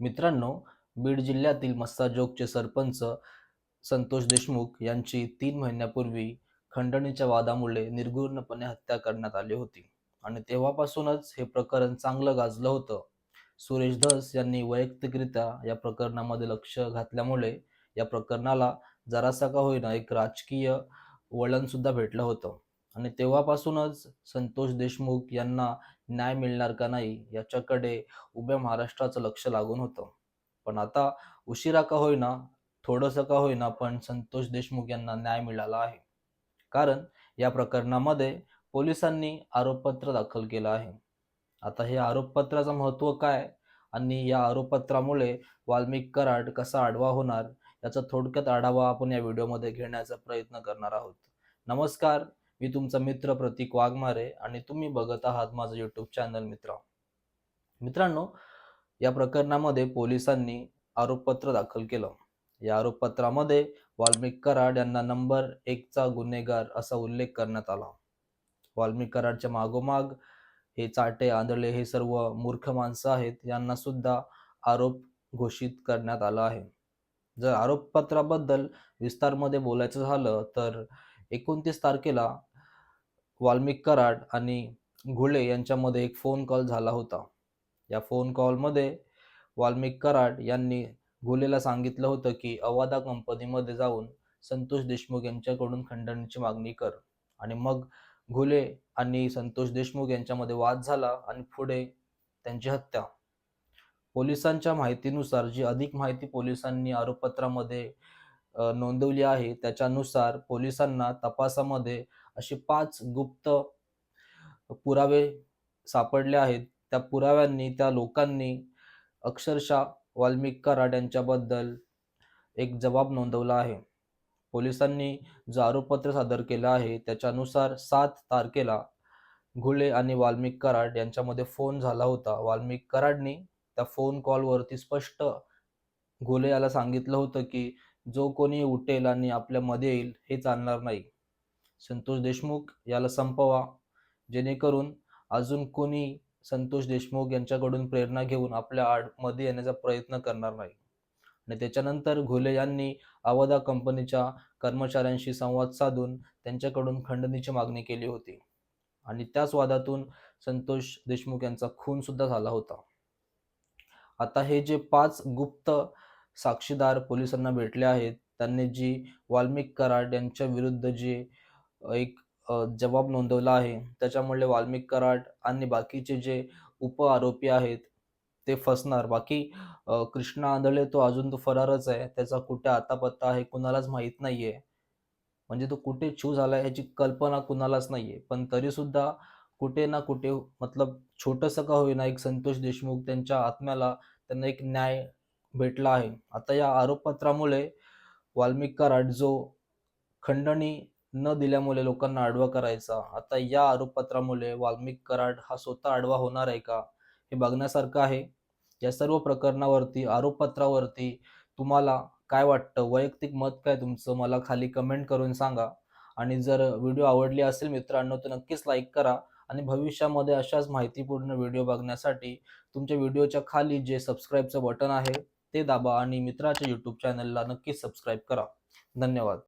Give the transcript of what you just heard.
मित्रांनो बीड जिल्ह्यातील मस्साजोगचे सरपंच संतोष देशमुख यांची तीन महिन्यापूर्वी खंडणीच्या वादामुळे निर्घृणपणे हत्या करण्यात आली होती आणि तेव्हापासूनच हे प्रकरण चांगलं गाजलं होतं. सुरेश धस यांनी वैयक्तिकरित्या या प्रकरणामध्ये लक्ष घातल्यामुळे या प्रकरणाला जरासा का होईना एक राजकीय वळण सुद्धा भेटलं होतं आणि तेव्हापासूनच संतोष देशमुख यांना न्याय मिळणार का नाही याच्याकडे उभ्या महाराष्ट्राचं लक्ष लागून होतं. पण आता उशिरा का होईना थोडंसं का होईना पण संतोष देशमुख यांना न्याय मिळाला आहे. कारण या प्रकरणामध्ये पोलिसांनी आरोपपत्र दाखल केलं आहे. आता हे आरोपपत्राचं महत्त्व काय आणि या आरोपपत्रामुळे वाल्मिक कराड कसा आडवा होणार याचा थोडक्यात आढावा आपण या व्हिडिओमध्ये घेण्याचा प्रयत्न करणार आहोत. नमस्कार मी तुमचा मित्र प्रतीक वाघमारे आणि तुम्ही बघत आहात माझं युट्यूब चॅनल मित्र. मित्रांनो या प्रकरणामध्ये पोलिसांनी आरोपपत्र दाखल केलं. या आरोपपत्रामध्ये वाल्मिक कराड यांना नंबर एकचा गुन्हेगार असा उल्लेख करण्यात आला. वाल्मिक कराडच्या मागोमाग हे चाटे आंधळे हे सर्व मूर्ख माणसं आहेत यांना सुद्धा आरोप घोषित करण्यात आला आहे. जर आरोपपत्राबद्दल विस्तारमध्ये बोलायचं झालं तर एकोणतीस तारखेला वाल्मिक कराड आणि घुले यांच्यामध्ये एक फोन कॉल झाला होता. या फोन कॉलमध्ये वाल्मिक कराड यांनी घुलेला सांगितलं होतं की अवादा कंपनीमध्ये जाऊन संतोष देशमुख यांच्याकडून खंडणीची मागणी कर. आणि मग घुले आणि संतोष देशमुख यांच्यामध्ये वाद झाला आणि पुढे त्यांची हत्या. पोलिसांच्या माहितीनुसार जी अधिक माहिती पोलिसांनी आरोपपत्रामध्ये नोंदवली आहे. त्याच्यानुसार पोलिसांना तपासामध्ये अशी पाच गुप्त पुरावे सापडले आहेत. त्या पुराव्यांनी त्या लोकांनी अक्षरशः वाल्मिक कराड यांच्याबद्दल एक जबाब नोंदवला आहे. पोलिसांनी जो आरोपपत्र सादर केलं आहे त्याच्यानुसार सात तारखेला घुले आणि वाल्मिक कराड यांच्यामध्ये फोन झाला होता. वाल्मिक कराडनी त्या फोन कॉलवरती स्पष्ट घुले याला सांगितलं होतं की जो कोणी उठेल आणि आपल्यामध्ये येईल हे चालणार नाही. संतोष देशमुख याला संपवा. जेणेकरून अजून कोणी संतोष देशमुख यांच्याकडून प्रेरणा घेऊन आपल्या आडमध्ये येण्याचा प्रयत्न करणार नाही. आणि त्याच्यानंतर घुले यांनी अवधा कंपनीच्या कर्मचाऱ्यांशी संवाद साधून त्यांच्याकडून खंडणीची मागणी केली होती. आणि त्याच वादातून संतोष देशमुख यांचा खून सुद्धा झाला होता. आता हे जे पाच गुप्त साक्षीदार पोलिसांना भेटले आहेत. त्यांनी जी वाल्मिक कराड यांच्या विरुद्ध जे एक जबाब नोंदवला आहे त्याच्यामुळे वाल्मिक कराड आणि बाकीचे जे उप आरोपी आहेत ते फसणार. बाकी कृष्णा आंधळे तो अजून तो फरारच आहे. त्याचा कुठे आता पत्ता आहे कुणालाच माहीत नाहीये. म्हणजे तो कुठे छू झाला ह्याची कल्पना कुणालाच नाहीये. पण तरी सुद्धा कुठे ना कुठे मतलब छोटंसं का होईना एक संतोष देशमुख त्यांच्या आत्म्याला त्यांना एक न्याय भेटला आहे. आता या आरोपपत्रामुळे वाल्मिक कराड जो खंडणी न दिल्यामुळे लोकांना आडवा करायचा. आता या आरोपपत्रामुळे वाल्मिक कराड हा स्वतः आडवा होणार आहे का हे बघण्यासारखं आहे. या सर्व प्रकरणावरती आरोपपत्रावरती तुम्हाला काय वाटतं? वैयक्तिक मत काय तुमचं? मला खाली कमेंट करून सांगा. आणि जर व्हिडिओ आवडली असेल मित्रांनो तर नक्कीच लाईक करा. आणि भविष्यामध्ये अशाच माहितीपूर्ण व्हिडिओ बघण्यासाठी तुमच्या व्हिडिओच्या खाली जे सबस्क्राईबचं बटन आहे ते दाबा आणि मित्राच्या यूट्यूब चॅनलला नक्कीच सबस्क्राईब करा. धन्यवाद.